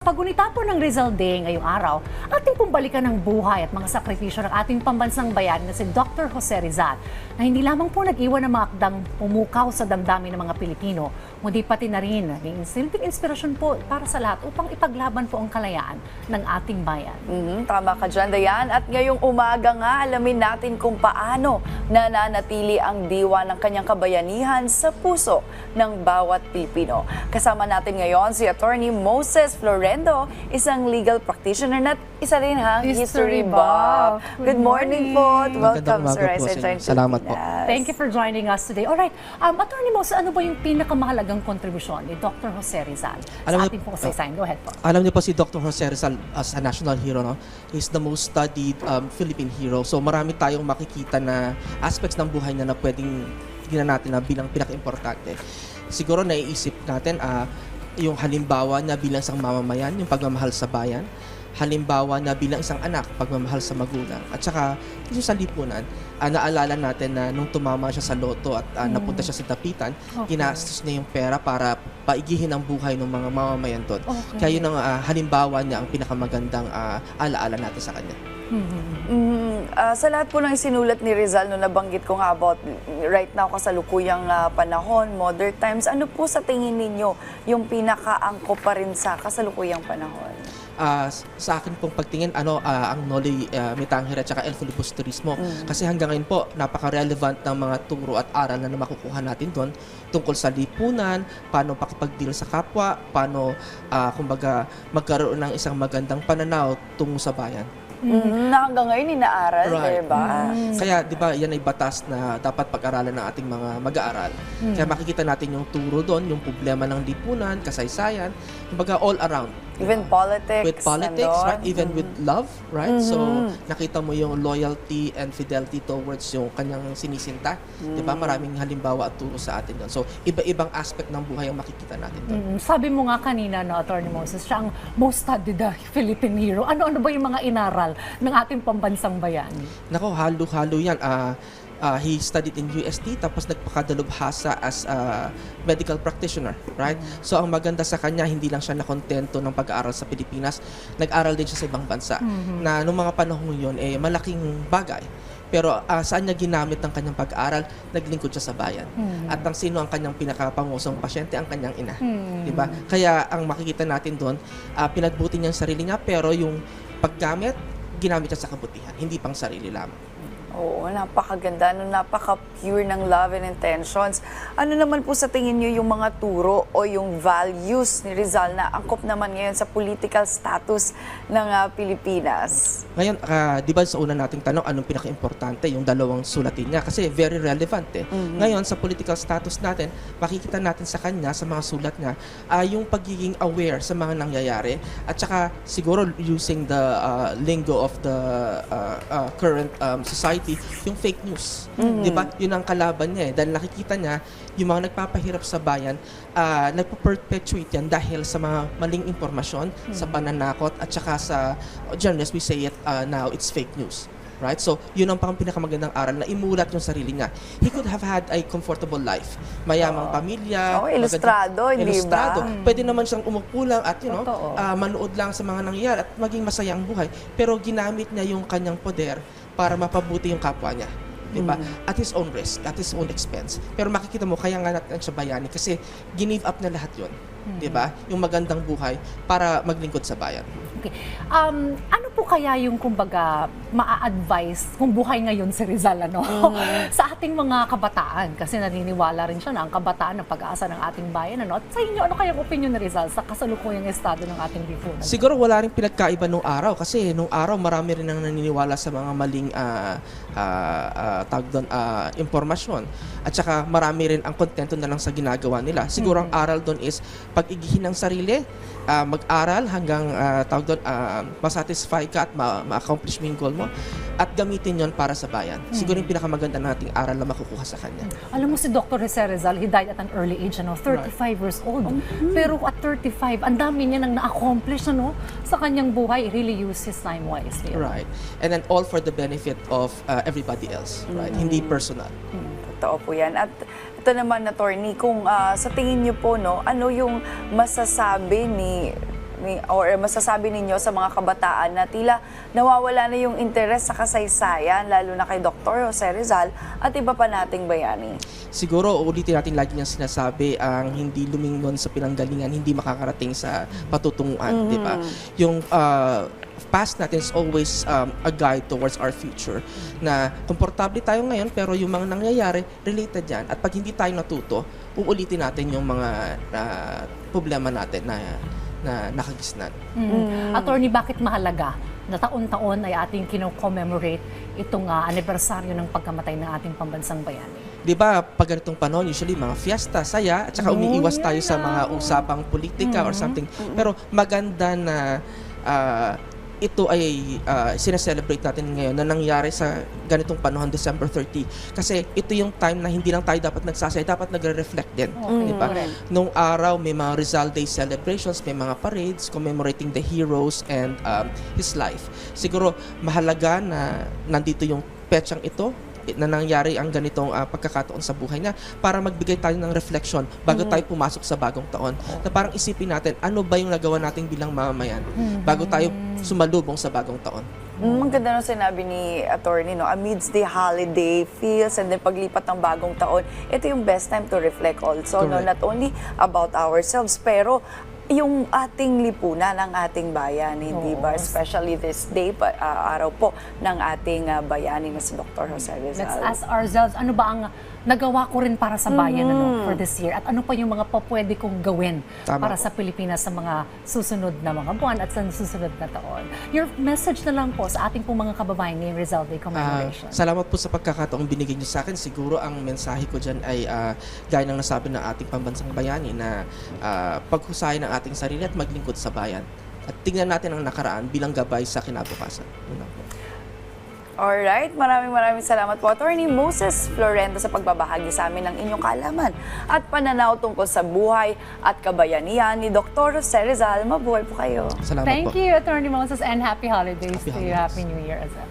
Pagunita po ng Rizal Day ngayong araw, ating pong balikan ang buhay at mga sakripisyo ng ating pambansang bayan na si Dr. Jose Rizal na hindi lamang po nag-iwan ng mga akdang pumukaw sa damdamin ng mga Pilipino, kundi pati na rin naging silbing inspirasyon po para sa lahat upang ipaglaban po ang kalayaan ng ating bayan. Mhm, tama ka dyan, Dayan. At ngayong umaga nga, alamin natin kung paano nananatili ang diwa ng kanyang kabayanihan sa puso ng bawat Pilipino. Kasama natin ngayon si Attorney Moses Florendo, isang legal practitioner at isa rin hang History history, buff. Good Good morning, morning. po. at Welcome sa Rise and Shine. Salamat po. Thank you for joining us today. Alright, um, Attorney Moses, ano ba yung pinakamahalagang kontribusyon ni Dr. Jose Rizal Alam sa ating pong kasaysayan? Go ahead po. Alam niyo po si Dr. Jose Rizal as a national hero, no? He's the most studied um, Philippine hero. So marami tayong makikita na aspects ng buhay niya na pwedeng tingnan natin na bilang pinaka-importante. Siguro naiisip natin ah, yung halimbawa niya bilang isang mamamayan, yung pagmamahal sa bayan. Halimbawa na bilang isang anak, pagmamahal sa magulang. At saka, yung sa lipunan, ah, naalala natin na nung tumama siya sa loto at ah, napunta siya sa tapitan, Okay. ginastos niya yung pera para paigihin ang buhay ng mga mamamayan doon. Okay. Kaya yun ang ah, halimbawa niya ang pinakamagandang ah, alaala natin sa kanya. Mhm. Mhm. Ah, sa lahat po ng isinulat ni Rizal, no, nabanggit ko nga about right now kasalukuyang ah, panahon, modern times, ano po sa tingin ninyo yung pinakaangko pa rin sa kasalukuyang panahon? Ah, s- sa akin pong pagtingin, ano, ah, ang Noli uh, Mitanghir at saka El Filibusterismo. Kasi hanggang ngayon po, napaka-relevant ng mga turo at aral na makukuha natin doon tungkol sa lipunan, paano pakipag-deal sa kapwa, paano, ah, kumbaga, magkaroon ng isang magandang pananaw tungo sa bayan. Mhm, Na hanggang ngayon inaaral, Right. diba? Kaya 'di ba, yan ay batas na dapat pag-aralan ng ating mga mag-aaral. Kaya makikita natin yung turo doon, yung problema ng lipunan, kasaysayan, kumbaga all around. Even politics. With politics, nandun. right? Even with love, right? So, nakita mo yung loyalty and fidelity towards yung kanyang sinisinta. 'Di ba? Maraming halimbawa at turo sa atin doon. So, iba-ibang aspect ng buhay ang makikita natin doon. Mm, sabi mo nga kanina, no, Attorney Moses, siya ang most studied uh, Philippine hero. Ano-ano ba yung mga inaral ng ating pambansang bayani? Nako, halo-halo yan. Ah, ah, he studied in UST tapos nagpakadalubhasa as a medical practitioner, right? So ang maganda sa kanya, hindi lang siya nakontento ng pag-aaral sa Pilipinas, nag-aral din siya sa ibang bansa. Na nung mga panahon yun, eh, malaking bagay. Pero ah, saan niya ginamit ang kanyang pag-aaral? Naglingkod siya sa bayan. At ang sino ang kanyang pinakapangusong pasyente? Ang kanyang ina. Di ba? Kaya ang makikita natin doon, ah, pinagbuti niya ang sarili niya, pero yung paggamit, ginamit niya sa kabutihan, hindi pang sarili lamang. Oo, napakaganda, no, napaka-pure ng love and intentions. Ano naman po sa tingin niyo yung mga turo o yung values ni Rizal na angkop naman ngayon sa political status ng ah, Pilipinas? Ngayon, ah, di ba sa una nating tanong, anong pinaka-importante? Yung dalawang sulatin niya. Kasi very relevant eh. Ngayon, sa political status natin, makikita natin sa kanya, sa mga sulat niya, ah, yung pagiging aware sa mga nangyayari. At saka, siguro using the ah, lingo of the ah, ah, current um, society, yung fake news. Di ba? Yun ang kalaban niya eh. Dahil nakikita niya, yung mga nagpapahirap sa bayan, uh, nagpo-perpetuate yan dahil sa mga maling impormasyon, sa pananakot, at saka sa, generally as we say it uh, now, it's fake news. Right? So, yun ang pang pinakamagandang aral na imulat yung sarili niya. He could have had a comfortable life. Mayamang pamilya. Oo, ilustrado, hindi ba? Ilustrado. Pwede naman siyang umupo lang at, you know, Totoo. ah, manood lang sa mga nangyayari at maging masaya ang buhay. Pero ginamit niya yung kanyang poder para mapabuti yung kapwa niya. Di ba? At his own risk, at his own expense. Pero makikita mo, kaya nga natin siya bayani kasi give up na lahat Di ba? Yung magandang buhay para maglingkod sa bayan. Okay. Um, ano po kaya yung kumbaga maa-advise kung buhay ngayon si Rizal ano? sa ating mga kabataan kasi naniniwala rin siya na ang kabataan ng pag-aasa ng ating bayan ano? At sa inyo ano kayang opinion ni Rizal sa kasalukuyang estado ng ating lipunan? Siguro wala rin pinagkaiba nung araw kasi nung araw marami rin ang naniniwala sa mga maling ah, ah, tawag doon, ah, impormasyon. At saka marami rin ang kontento na lang sa ginagawa nila. Siguro ang aral doon is pag-igihin ng sarili, ah, mag-aral hanggang ah, tawag doon, ah, masatisfy ka at ma- ma-accomplish mo yung goal mo at gamitin yon para sa bayan. Siguro yung pinakamaganda nating aral na makukuha sa kanya. Alam mo si Dr. Jose Rizal, he died at an early age, ano, 35 years old. Pero at 35, ang dami niya nang na-accomplish ano, sa kanyang buhay. He really used his time wisely. Right. And then all for the benefit of ah, everybody else, right? Hindi personal. Totoo po yan. At ito naman, attorney, kung ah, sa tingin niyo po, no, ano yung masasabi ni may- or masasabi ninyo sa mga kabataan na tila nawawala na yung interes sa kasaysayan, lalo na kay Dr. Jose Rizal at iba pa nating bayani? Siguro, ulitin natin lagi niyang sinasabi, ang hindi lumingon sa pinanggalingan, hindi makakarating sa patutunguhan, di ba? Yung ah, past natin is always um, a guide towards our future. Na komportable tayo ngayon, pero yung mga nangyayari, related yan. At pag hindi tayo natuto, uulitin natin yung mga ah, problema natin na, na nakagisnan. Mm. Attorney, bakit mahalaga na taon-taon ay ating kino-commemorate itong ah, anibersaryo ng pagkamatay ng ating pambansang bayani? Di ba, pag ganitong panahon, usually mga fiesta, saya, at saka umiiwas tayo sa mga usapang politika or something. Pero maganda na ah, ito ay uh, sineselebrate natin ngayon na nangyari sa ganitong panahon, December 30. Kasi ito yung time na hindi lang tayo dapat nagsasaya, dapat nagre-reflect din. Okay, Di ba? Nung araw, may mga Rizal Day celebrations, may mga parades commemorating the heroes and um, his life. Siguro, mahalaga na nandito yung petsang ito na nangyari ang ganitong ah, pagkakataon sa buhay niya para magbigay tayo ng reflection bago tayo pumasok sa bagong taon. Na parang isipin natin, ano ba yung nagawa natin bilang mamamayan bago tayo sumalubong sa bagong taon. Mm, ganda nung sinabi ni attorney, no? amidst the holiday feels and then paglipat ng bagong taon, ito yung best time to reflect also, no? Correct. not only about ourselves, pero yung ating lipunan ng ating bayan, hindi ba? Oo. Especially this day, pa, ah, araw po ng ating ah, bayani na si Dr. Jose Rizal. Let's ask ourselves, ano ba ang nagawa ko rin para sa bayan ano, for this year? At ano pa yung mga pa pwede kong gawin Tama para po. sa Pilipinas sa mga susunod na mga buwan at sa susunod na taon? Your message na lang po sa ating pong mga kababayan ngayong Rizal Day commemoration. salamat po sa pagkakataong binigay niyo sa akin. Siguro ang mensahe ko dyan ay ah, gaya ng nasabi ng ating pambansang bayani na ah, paghusayin ng ating sarili at maglingkod sa bayan. At tingnan natin ang nakaraan bilang gabay sa kinabukasan. Yun po. Alright, maraming maraming salamat po Attorney Moses Florendo sa pagbabahagi sa amin ng inyong kaalaman at pananaw tungkol sa buhay at kabayanihan ni Dr. Jose Rizal. Mabuhay po kayo. Salamat Thank po. you, Attorney Moses, and happy holidays Happy to you. holidays. Happy New Year as well.